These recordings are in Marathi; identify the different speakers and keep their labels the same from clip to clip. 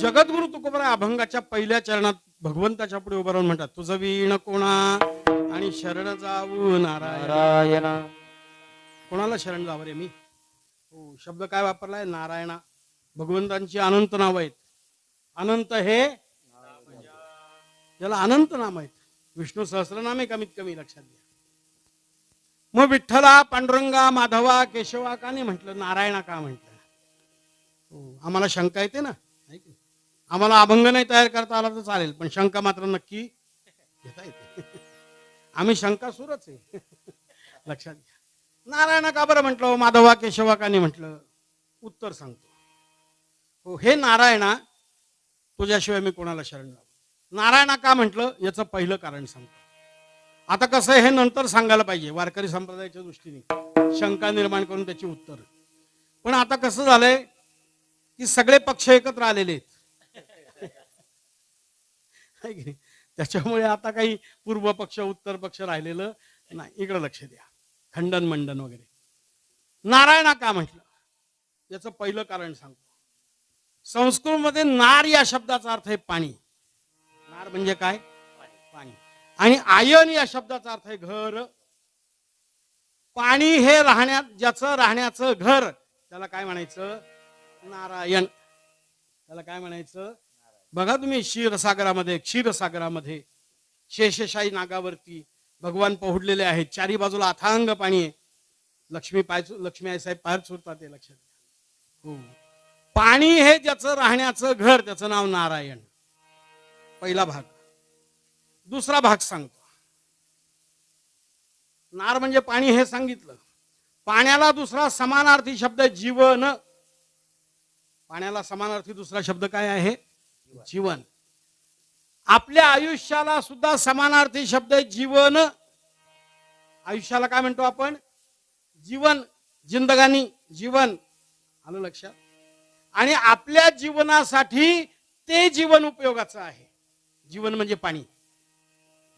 Speaker 1: जगद्गुरु तुकोबरा अभंगाच्या पहिल्या चरणात भगवंताच्या पुढे उभं राहून म्हणतात तुझं वीण कोणा? आणि शरण जाऊ नारायण.
Speaker 2: नारायण.
Speaker 1: कोणाला शरण जावं रे मी? हो शब्द काय वापरलाय? नारायणा. भगवंतांची अनंत नाव आहेत. अनंत हे? याला अनंत नाम आहेत. विष्णू सहस्रनामे कमीत कमी लक्षात घ्या. मग विठ्ठला पांडुरंगा माधवा केशवा का नाही म्हटलं? नारायणा का म्हटलं? हो आम्हाला शंका येते ना. आहे? आम्हाला अभंग नाही तयार करता आला तर चालेल पण शंका मात्र नक्की घेता येते. आम्ही शंका सुरच आहे. लक्षात घ्या. नारायणा का बरं म्हटलं? माधवा केशवा काने म्हटलं उत्तर सांगतो. हो हे नारायणा तुझ्याशिवाय मी कोणाला शरण जाऊ नारायणा का म्हटलं? याचं पहिलं कारण सांगतो. आता कसं आहे हे नंतर सांगायला पाहिजे. वारकरी संप्रदायाच्या दृष्टीने. शंका निर्माण करून त्याची उत्तर. पण आता कसं झालंय की सगळे पक्ष एकत्र आलेले आहेत. की त्याच्यामुळे आता काही पूर्व पक्ष उत्तर पक्ष राहिलेलं नाही. इकडं लक्ष द्या. खंडन मंडन वगैरे. नारायणा का म्हटलं. याचं पहिलं कारण सांगतो. संस्कृतमध्ये नार या शब्दाचा अर्थ आहे पाणी. नार म्हणजे काय? पाणी. आणि आयन या शब्दाचा अर्थ आहे घर. पाणी हे राहण्यात ज्याचं राहण्याचं घर त्याला काय म्हणायचं? नारायण. त्याला काय म्हणायचं? बघा तुम्ही क्षीरसागरामध्ये क्षीरसागरामध्ये शेषशाही नागावरती भगवान पोहडलेले आहेत. चारी बाजूला अथांग पाणी आहे. लक्ष्मी पाय लक्ष्मी आई साहेब पाय चोरतात ते लक्षात घ्या. हो. पाणी हे ज्याचं राहण्याचं घर त्याचं नाव नारायण. पहिला भाग. दुसरा भाग सांगतो. नार म्हणजे पाणी हे सांगितलं. पाण्याला दुसरा समानार्थी शब्द जीवन. पाण्याला समानार्थी दुसरा शब्द काय आहे? जीवन. आपल्या आयुष्याला सुद्धा समानार्थी शब्द आहे जीवन. आयुष्याला काय म्हणतो आपण? जीवन. जिंदगानी जीवन. आलं लक्षात? आणि आपल्या जीवनासाठी ते जीवन उपयोगाचं आहे. जीवन म्हणजे पाणी.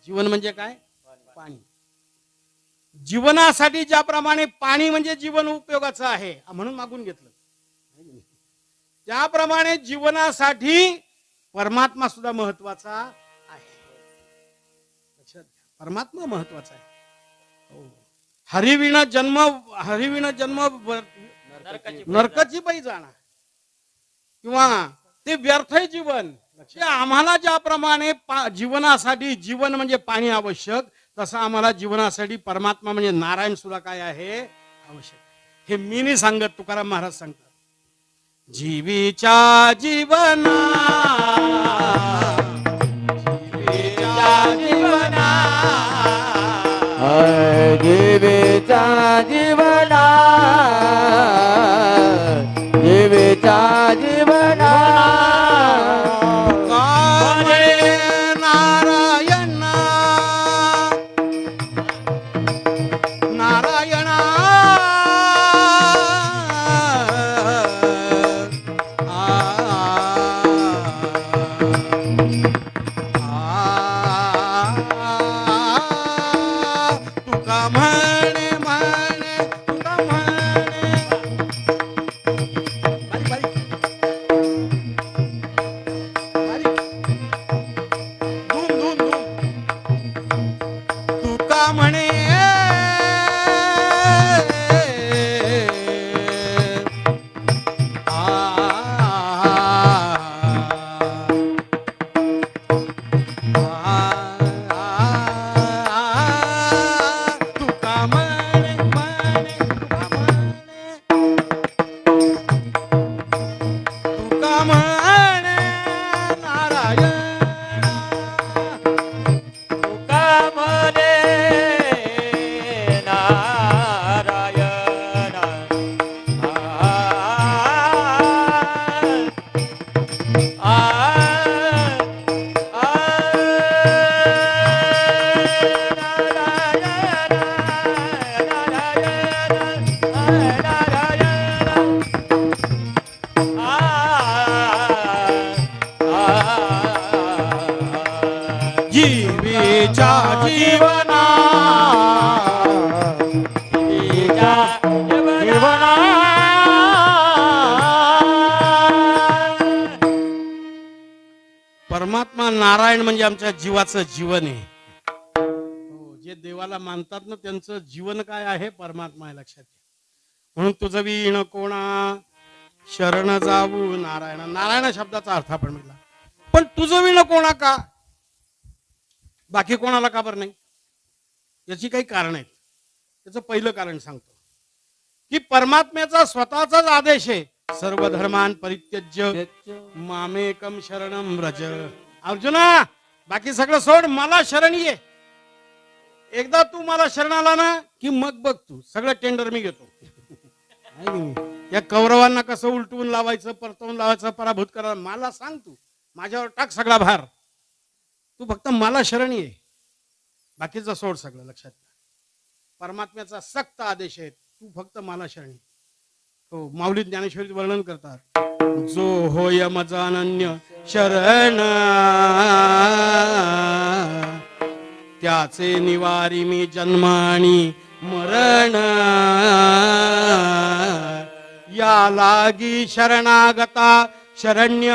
Speaker 1: जीवन म्हणजे काय? पाणी. जीवनासाठी ज्याप्रमाणे पाणी म्हणजे जीवन उपयोगाचं आहे म्हणून मागून घेतलं. त्याप्रमाणे जीवनासाठी परमात्मा सुद्धा महत्त्वाचा आहे. लक्षात घ्या. परमात्मा महत्त्वाचा आहे. हो. हरिविण जन्म हरिविण जन्म नरकाची पायी जाणार. किंवा ते व्यर्थ जीवन. आम्हाला ज्याप्रमाणे जीवनासाठी जीवन म्हणजे पाणी आवश्यक तसं आम्हाला जीवनासाठी परमात्मा म्हणजे नारायण सुद्धा काय आहे? आवश्यक. हे मी नाही सांगत तुकाराम महाराज सांगतात. जीवीच्या जीवना
Speaker 2: जीवेचा जीवना
Speaker 1: परमात्मा नारायण म्हणजे आमच्या जीवाचं जीवन आहे. हो जे देवाला मानतात ना त्यांचं जीवन काय आहे परमात्मा आहे लक्षात घ्या. म्हणून तुझं विण कोणा शरण जाऊ नारायण. नारायण शब्दाचा अर्थ आपण म्हटला. पण तुझं विण कोणा का? बाकी कोणाला का बरं नाही? याची काही कारण आहेत. त्याचं पहिलं कारण सांगतो. की परमात्म्याचा स्वतःचाच आदेश आहे. सर्व धर्मान परित्यज्य मामेकम शरणम व्रज। अर्जुना बाकी सगळं सोड मला शरण ये. एकदा तू मला शरण आला ना की मग बघ तू. सगळं टेंडर मी घेतो? या कौरवांना कसं उलटवून लावायचं परतवून लावायचं पराभूत करा मला सांग तू. माझ्यावर टाक सगळा भार. तू फक्त मला शरण ये. बाकीचं सोड सगळं लक्षात घ्या. परमात्म्याचा सक्त आदेश आहे तू फक्त मला शरण ये. हो माऊली ज्ञानेश्वरी वर्णन करतात. जो होय मजानन्य शरण. त्याचे निवारी मी जन्म मरण. या लागी शरणागता शरण्य.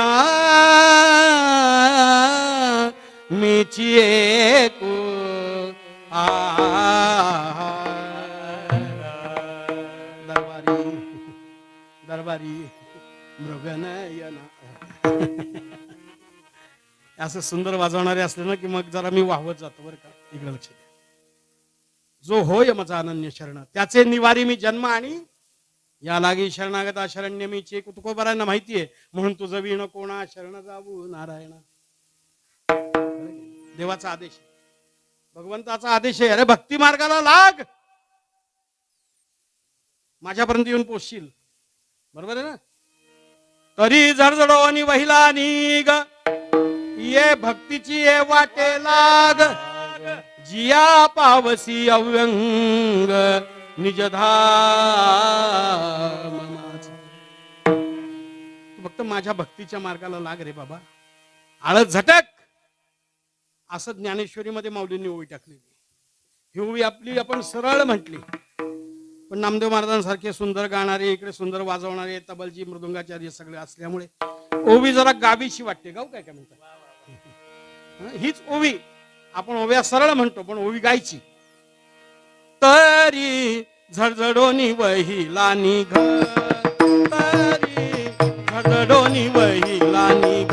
Speaker 1: मीची एक आ दरबारी मृगनयना असं सुंदर वाजवणारे असले ना की मग जरा मी वाहवत जातो बरं का इकडे लक्ष द्या जो होय माझा अनन्य शरण त्याचे निवारी मी जन्म आणि या लागी शरणागत शरण्य मी चे तुकोबरांना माहिती आहे म्हणून तुझं विण कोणा शरण जाऊ नारायणा देवाचा आदेश भगवंताचा आदेश आहे अरे भक्ती मार्गाला लाग माझ्यापर्यंत येऊन पोचशील बरोबर आहे ना? तरी झडझडो आणि वहिला निग ये भक्तीची ये वाटे लाग जिया पावसी अव्यंग निजधाम फक्त माझ्या भक्तीच्या मार्गाला लाग रे बाबा. आळत झटक. असं ज्ञानेश्वरीमध्ये माऊलींनी ओळी टाकलेली. ही ओळी आपली आपण सरळ म्हटली. पण नामदेव महाराजांसारखे सुंदर गाणारे इकडे सुंदर वाजवणारे तबलजी मृदुंगाचार्य सगळे असल्यामुळे ओवी जरा गावीशी वाटते गाऊ हो? काय काय म्हणतात हीच ओवी. आपण ओव्या सरळ म्हणतो पण ओवी गायची. तरी झडझडोनी वहिला निघ. तरी झडझडोनी वहिला निघ.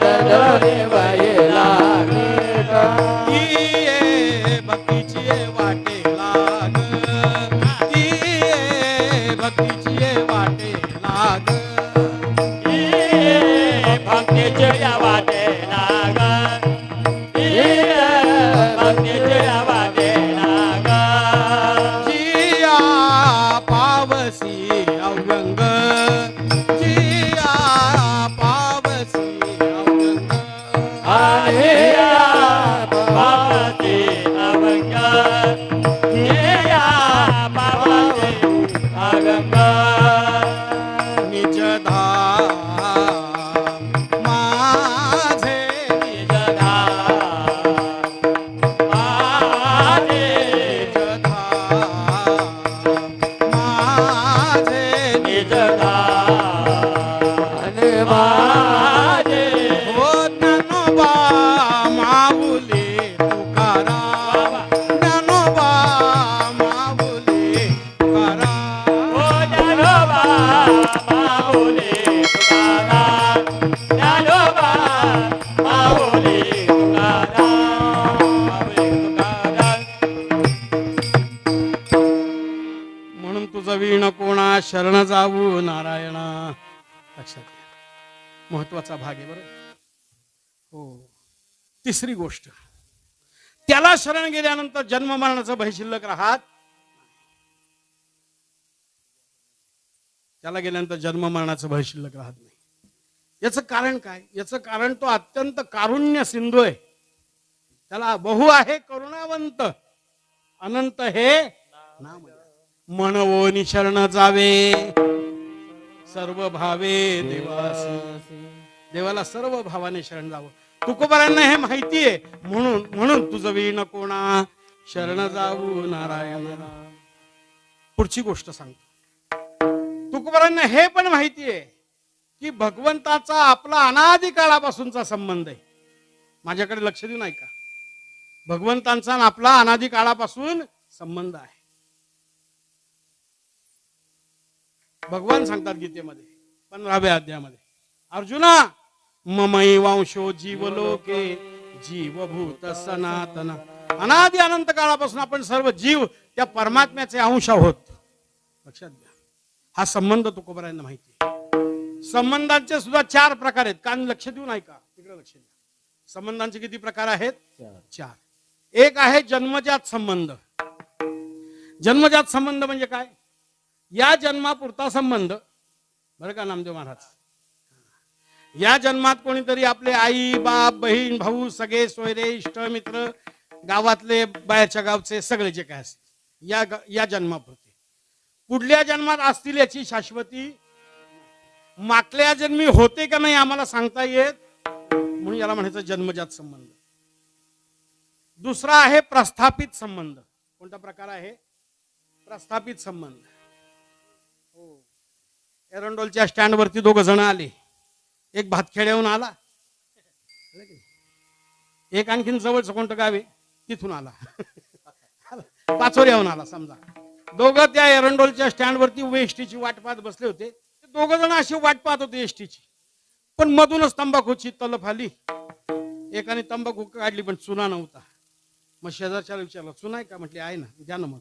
Speaker 1: झडझडोनी महत्त्वाचा भाग आहे बरं हो. तिसरी गोष्ट त्याला शरण गेल्यानंतर जन्म मरणाचं भय शिल्लक राहत त्याला गेल्यानंतर जन्म मरणाचं भय शिल्लक राहत नाही. याचं कारण काय? याचं कारण तो अत्यंत कारुण्य सिंधू आहे. त्याला बहु आहे करुणावंत. अनंत हे नाम आहे. म्हणवोनी शरण जावे. सर्व भावे देवासी. देवाला सर्व भावाने शरण जावं. तुकोबारांना हे माहिती आहे. म्हणून म्हणून तुझं विण कोणा? शरण जाऊ नारायण पुढची गोष्ट सांगतो. तुकोबारांना हे पण माहिती आहे की भगवंताचा आपला अनादि काळापासूनचा संबंध आहे. माझ्याकडे लक्ष देऊ नाही का भगवंतांचा आपला अनादी काळापासून संबंध आहे. भगवान सांगतात गीतेमध्ये पंधराव्या अध्यायामध्ये अर्जुना ममई वंशो जीवलोके जीवभूत सनातन. अनादी अनंत काळापासून आपण सर्व जीव त्या परमात्म्याचे अंश आहोत. लक्षात घ्या. हा संबंध तुकोबरायांना माहिती संबंधांचे सुद्धा चार प्रकार आहेत. कान लक्ष देऊ नाही का तिकडे लक्ष द्या. संबंधांचे किती प्रकार आहेत? चार. एक आहे जन्मजात संबंध. जन्मजात संबंध म्हणजे काय? या जन्मापुरता संबंध. बरं का नामदेव महाराज? या जन्मात कोणीतरी आपले आई बाप बहीण भाऊ सगळे सोयरे इष्ट मित्र गावातले बाहेरच्या गावचे सगळे जे काय असतील या या जन्मापुरते. पुढल्या जन्मात असतील याची शाश्वती. मागल्या जन्मी होते का नाही आम्हाला सांगता येत म्हणून याला म्हणायचं जन्मजात संबंध. दुसरा आहे प्रस्थापित संबंध. कोणता प्रकार आहे? प्रस्थापित संबंध. हो. एरंडोलच्या स्टँडवरती दोघ जण आले. एक भातखेड्याहून आला. एक आणखीन जवळचं कोणतं गाव आहे? तिथून आला. पाचोऱ्याहून आला समजा. दोघं त्या एरंडोलच्या स्टँडवरती एसटीची वाट पाहत बसले होते. दोघ जण अशी वाट पाहत होते एसटीची पण मधूनच तंबाखूची तलफ आली. एकाने तंबाखू काढली पण चुना नव्हता. मग शेजारच्याला विचारलं चुना आहे का? म्हटली आहे ना द्या ना मग.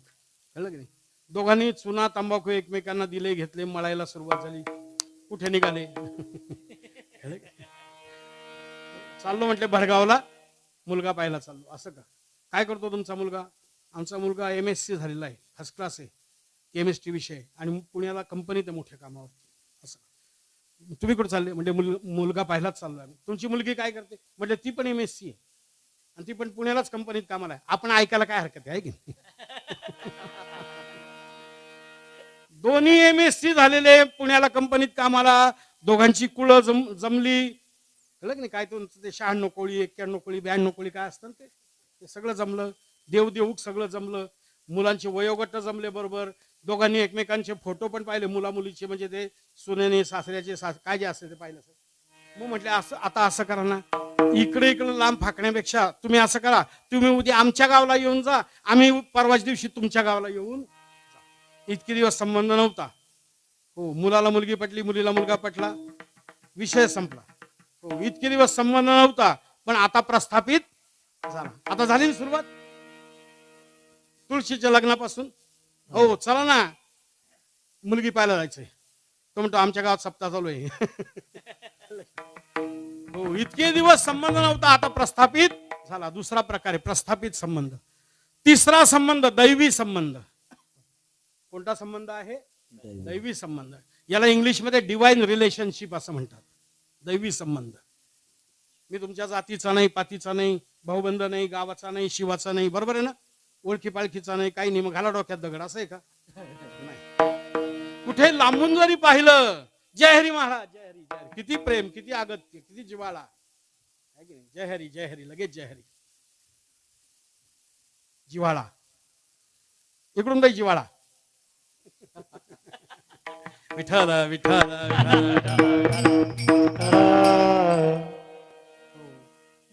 Speaker 1: कळलं की नाही? दोघांनी चुना तंबाखू एकमेकांना दिले घेतले मळायला सुरुवात झाली. कुठे निघाले? चाललो म्हटले भरगावला. मुलगा पाहायला चाललो. असं का? काय करतो तुमचा मुलगा? आमचा मुलगा एम एस सी झालेला आहे. फर्स्ट क्लास आहे. केमिस्ट्री विषय. आणि पुण्याला कंपनीत आहे मोठ्या कामावरती. असं तुम्ही कुठे चालले? म्हणजे मुल- मुलगा पाहिलाच चाललो आम्ही. तुमची मुलगी काय करते? म्हणजे ती पण एम एस सी आहे. आणि ती पण पुण्यालाच कंपनीत कामाला आहे. आपण ऐकायला काय हरकत आहे? है की नाही? दोन्ही एम एस सी झालेले पुण्याला कंपनीत कामाला. दोघांची कुळं जम जमली. कळलं की नाही? काय तुमचं ते शहाण्णव कोळी एक्क्याण्णव कोळी ब्याण्णव कोळी काय असतं ना ते? ते सगळं जमलं. देव देऊक सगळं जमलं. मुलांचे वयोगट जमले बरोबर. दोघांनी एकमेकांचे फोटो पण पाहिले. मुला मुलीचे म्हणजे ते सुनेने सासऱ्याचे सास काय जे असते ते पाहिलं सर मग म्हटले असं आता असं करा ना. इकडे इकडे लांब फाकण्यापेक्षा तुम्ही असं करा. तुम्ही उद्या आमच्या गावाला येऊन जा. आम्ही परवाच दिवशी तुमच्या गावाला येऊन इतके दिवस संबंध नव्हता. हो मुलाला मुलगी पटली मुलीला मुलगा पटला विषय संपला. हो इतके दिवस संबंध नव्हता पण आता प्रस्थापित झाला. आता झाली ना सुरुवात? तुळशीच्या लग्नापासून? हो चला ना. मुलगी पाहायला जायचंय. तो म्हणतो आमच्या गावात सप्ताह चालू आहे. हो इतके दिवस संबंध नव्हता आता प्रस्थापित झाला. दुसरा प्रकारे प्रस्थापित संबंध. तिसरा संबंध दैवी संबंध. कोणता संबंध आहे? दैवी संबंध. याला इंग्लिशमध्ये डिवाइन रिलेशनशिप असं म्हणतात. दैवी संबंध. मी तुमच्या जातीचा नाही पातीचा नाही भाऊबंध नाही गावाचा नाही शिवाचा नाही बरोबर आहे ना? ओळखी पाळखीचा नाही काही नाही मग घाला डोक्यात दगड असं आहे का? नाही. कुठे? लांबून जरी पाहिलं जय हरी महाराज जय हरी जय हरी. किती प्रेम किती अगत्य किती जिवाळा. की नाही? जय हरी जय हरी लगेच जय हरी. जिवाळा. इकडून बाई जिवाळा. विठ्ठल विठ्ठल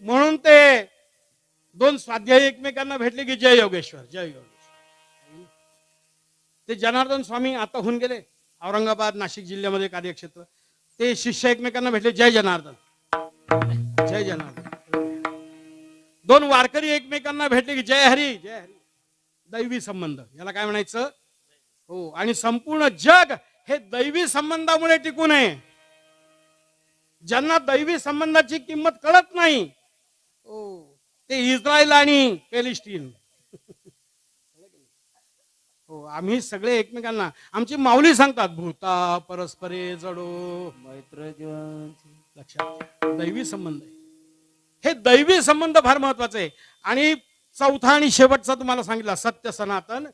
Speaker 1: म्हणून ते दोन स्वाध्याय एकमेकांना भेटले की जय योगेश्वर जय योगेश्वर. ते जनार्दन स्वामी आता होऊन गेले औरंगाबाद नाशिक जिल्ह्यामध्ये कार्यक्षेत्र. ते शिष्य एकमेकांना भेटले जय जनार्दन. जय जनार्दन. दोन वारकरी एकमेकांना भेटले की जय हरी जय हरी. दैवी संबंध याला काय म्हणायचं? हो आणि संपूर्ण जग हे दैवी संबंधामुळे टिकून आहे. ज्यांना दैवी संबंधाची किंमत कळत नाही हो. ते इस्रायल आणि पॅलेस्टीन हो आम्ही सगळे एकमेकांना आमची माऊली सांगतात भूता परस्परे जडो.
Speaker 2: मैत्र
Speaker 1: लक्षात. दैवी संबंध आहे. हे दैवी संबंध फार महत्त्वाचे आहे. आणि चौथा आणि शेवटचा तुम्हाला सांगितला सत्य सनातन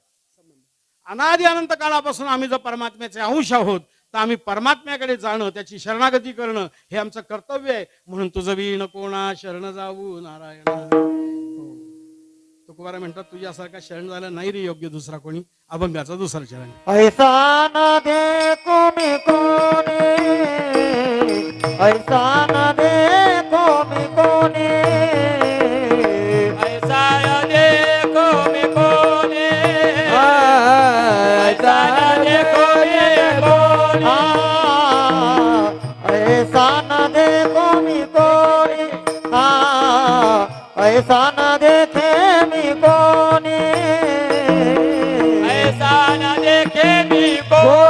Speaker 1: अनादि अनंत काळापासून आम्ही जर परमात्म्याचे अंश आहोत तर आम्ही परमात्म्याकडे जाणं त्याची शरणागती करणं हे आमचं कर्तव्य आहे. म्हणून तुझं वीण कोणा शरण जाऊ नारायण. तुकोबारा म्हणतात तुझ्यासारखा शरण झाला नाही रे योग्य दुसरा कोणी. अभंगाचा दुसरा शरण
Speaker 3: ऐसा कोणी ऐसा मी कोणी
Speaker 2: ऐसा न देखे मी कोणी